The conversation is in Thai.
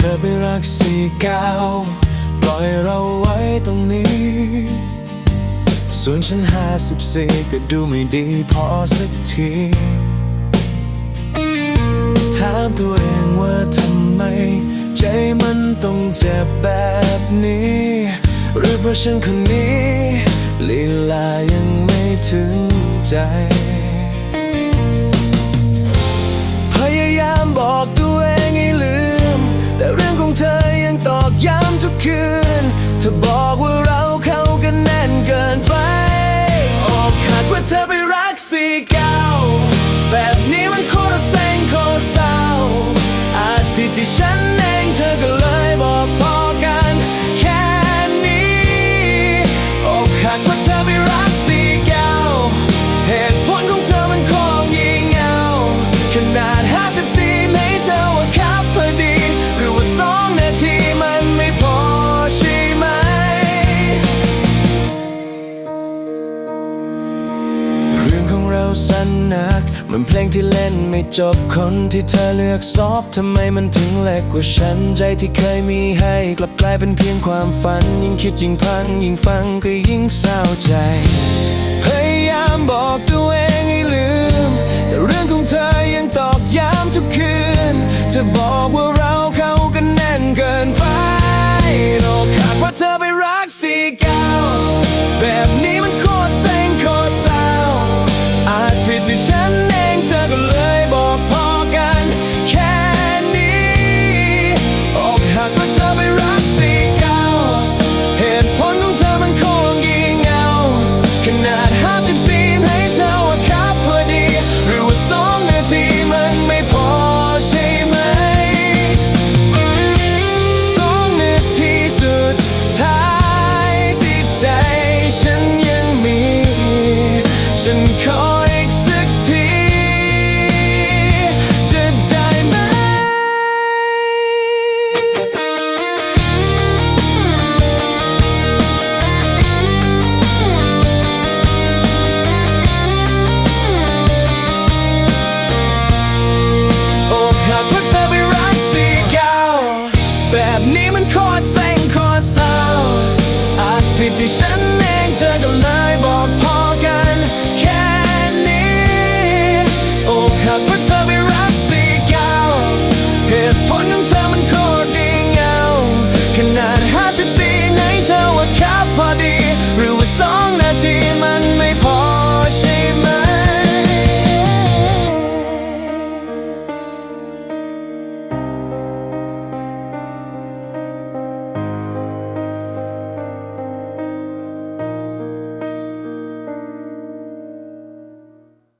ธอไปรักสีเก้าวปล่อยเราไว้ตรงนี้ ส่วนฉันห้าสิบสี่ก็ดูไม่ดีพอสักที ถามตัวเองว่าทำไม ใจมันต้องเจ็บแบบนี้ หรือเพราะฉันคนนี้ ลีลายังไม่ถึงใจ ที่ฉันเองเธอก็เลยบอกพอกันแค่นี้อกหักว่าเธอไม่รักสีแก้ว เหตุผลของเธอมันคงยิงเงาขนาด54 สั้นนักเหมือนเพลงที่เล่นไม่จบคนที่เธอเลือกซอบทำไมมันถึงเล็กกว่าฉัน ใจที่เคยมีให้ กลับกลายเป็นเพียงความฝัน ยิ่งคิดยิ่งพัง ยิ่งฟังก็ยิ่งเศร้าใจพยายามบอกตัวเองให้ลืม แต่เรื่องของเธอยังตอกย้ำทุกคืนเธอบอกันโคตรเซ็งโคตรเศร้าอาจผิดที่ฉันเองเธอก็เลยบอกพอกันแค่นี้อกหักเพราะเธอไม่รักสีเก่าเหตุผลของเธอ